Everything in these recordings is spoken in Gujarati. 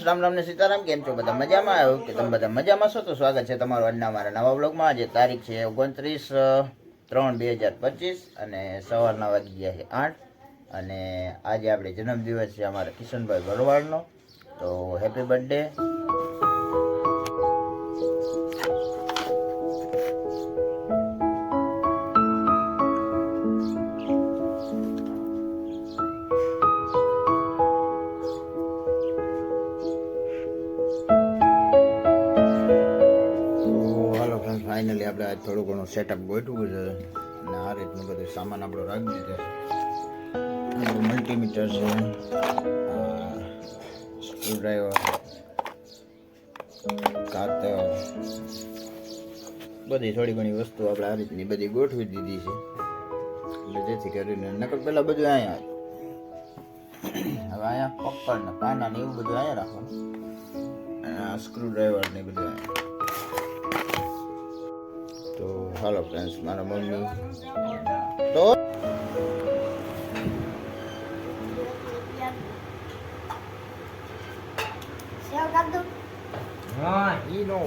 રામ રામ ને સીતારામ, કેમ છો? બધા મજામાં? આવ્યો કે તમે બધા મજામાં છો. તો સ્વાગત છે તમારું આજના અમારા નવા બ્લોગમાં આજે તારીખ છે ઓગણત્રીસ ત્રણ બે હજાર પચીસ અને સવારના વાગી ગયા છે આઠ. અને આજે આપણે જન્મદિવસ છે અમારા કિશનભાઈ ભરવાડનો. તો હેપી બર્થડે આપણે આજ થોડું ઘણું સેટઅપ ગોઠવું છે અને આ રીતનું બધું સામાન આપણો રાખી દીધો મલ્ટીમીટર છે સ્ક્રૂડ્રાઈવર કાતર, બધી થોડી ઘણી વસ્તુ આપણે આ રીતની બધી ગોઠવી દીધી છે. એટલે જેથી કરીને નકર પહેલાં બધું અહીંયા હવે અહીંયા પક્કડ ને પાના ને એવું બધું અહીંયા રાખવાનું. અને ને બધું અહીંયા. હાલો ફ્રેન્ડ્સ મારા મમ્મી. તો? હા ઈ નો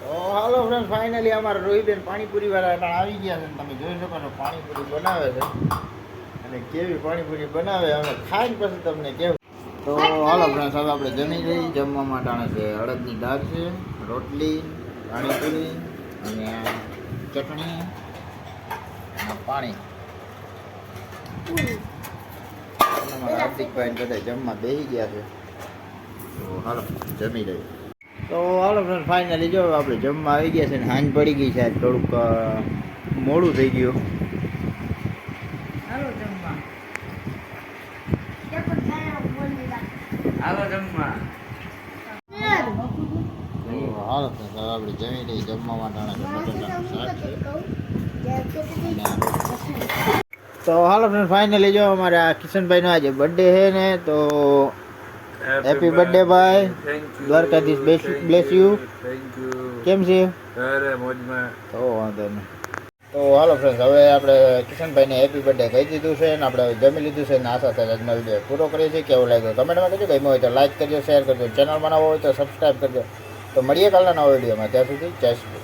તો હાલો ફ્રેન્ડ ફાઇનલી અમારા રોહિબેન પાણીપુરી વાળા પણ આવી ગયા છે તમે જોઈ શકો છો પાણીપુરી બનાવે છે. અને કેવી પાણીપુરી બનાવે અમે ખાઈને પછી તમને કેવું તો હાલો ફ્રેન્ડ હવે આપણે જમી જઈએ જમવા માટે છે અડદની દાળ છે રોટલી પાણીપુરી અને ચટણી અને પાણી. હાર્દિકભાઈ બધા જમવા બેસી ગયા છે. તો હાલો જમી લઈએ. તો હાલો ફ્રેન્ડ ફાઇનલી જો આપણે જમવા આવી ગયા છે ને હાંજ પડી ગઈ છે થોડુંક મોડું થઈ ગયું. હાલો જમવા. જમવા તો હવે આપણે જમી લઈએ જમવા માટે. તો હાલો ફ્રેન્ડ ફાઇનલી જો અમારે આ કિશનભાઈનો આજે બર્થડે છે ને તો હેપી બર્થડે ભાઈ. દ્વારકાધીશ બ્લેસ યુ કેમ છે? તો વાંધો નહીં. તો હાલો ફ્રેન્ડ હવે આપણે કિશનભાઈને હેપી બર્થડે કહી દીધું છે ને આપણે જમી લીધું છે ને આશા સાથે આજનો વીડિયો પૂરો કરીએ છીએ. કેવું લાગ્યું? કમેન્ટમાં કહેજો. ગમ્યું હોય તો લાઈક કરજો શેર કરજો. ચેનલ બનાવો હોય તો સબસ્ક્રાઈબ કરજો. તો મળીએ કાલના નવા વિડીયોમાં. ત્યાં સુધી જય શ્રી